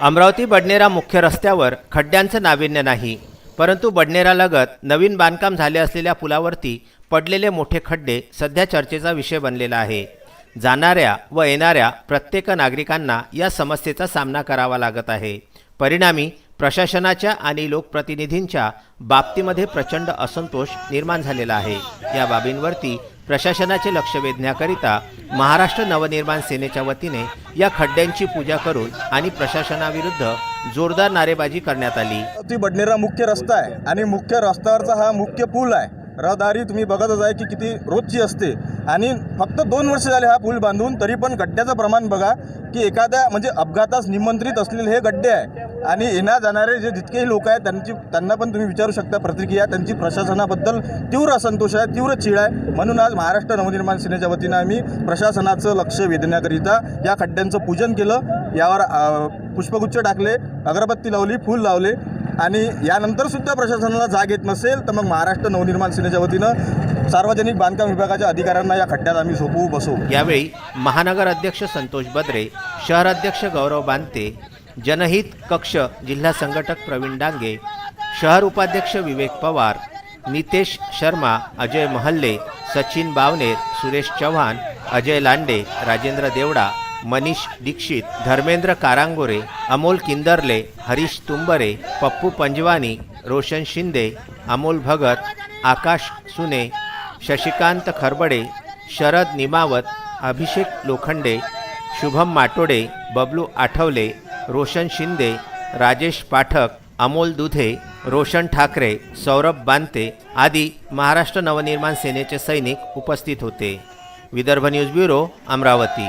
अमरावती बडनेरा मुख्य रस्त्यावर खड्ड्यांचं नाविन्य नाही परंतु बडनेरालगत नवीन बांधकाम झाले असलेल्या पुलावरती पडलेले मोठे खड्डे सध्या चर्चेचा विषय बनलेला आहे. जाणाऱ्या व येणाऱ्या प्रत्येक नागरिकांना या समस्येचा सामना करावा लागत आहे. परिणामी प्रशासनाच्या आणि लोकप्रतिनिधींच्या बाबतीमध्ये प्रचंड असंतोष निर्माण झालेला आहे. या बाबींवरती प्रशासनाचे लक्ष वेधण्याकरिता महाराष्ट्र नवनिर्माण सेनेच्या वतीने या खड्ड्यांची पूजा करून आणि प्रशासनाविरुद्ध जोरदार नारेबाजी करण्यात आली. ती बडनेरा मुख्य रस्ता आहे आणि मुख्य रस्त्यावरचा हा मुख्य पूल आहे. रहदारी तुम्ही बघतच आहे की किती रोजची असते. आणि फक्त दोन वर्ष झाले हा पूल बांधून तरी पण गड्ड्याचं प्रमाण बघा की एखाद्या म्हणजे अपघातास निमंत्रित असलेले हे गड्डे आहे. आणि येणार जाणारे जे जितकेही लोक आहेत त्यांची त्यांना पण तुम्ही विचारू शकता प्रतिक्रिया. त्यांची प्रशासनाबद्दल तीव्र असंतोष आहे तीव्र चीड आहे. म्हणून आज महाराष्ट्र नवनिर्माण सेनेच्या वतीनं आम्ही प्रशासनाचं लक्ष वेधण्याकरिता या खड्ड्यांचं पूजन केलं. यावर पुष्पगुच्छ टाकले अगरबत्ती लावली फूल लावले. आणि यानंतर सुद्धा प्रशासनाला जाग येत नसेल तर मग महाराष्ट्र नवनिर्माण सेनेच्या वतीनं सार्वजनिक बांधकाम विभागाच्या अधिकाऱ्यांना या खड्ड्यात आम्ही झोपवू बसवू. यावेळी महानगर अध्यक्ष संतोष बद्रे शहराध्यक्ष गौरव बांते जनहित कक्ष जिल्हा संघटक प्रवीण डांगे शहर उपाध्यक्ष विवेक पवार नितेश शर्मा अजय महल्ले सचिन बावनेर सुरेश चव्हाण अजय लांडे राजेंद्र देवडा मनीष दीक्षित धर्मेंद्र कारांगोरे अमोल किंदरले हरीश तुंबरे पप्पू पंजवानी रोशन शिंदे अमोल भगत आकाश सुने शशिकांत खरबडे शरद निमावत अभिषेक लोखंडे शुभम माटोडे बबलू आठवले रोशन शिंदे राजेश पाठक अमोल दुधे रोशन ठाकरे सौरभ बांते आदी महाराष्ट्र नवनिर्माण सेनेचे सैनिक उपस्थित होते. Vidarbha news bureau Amravati.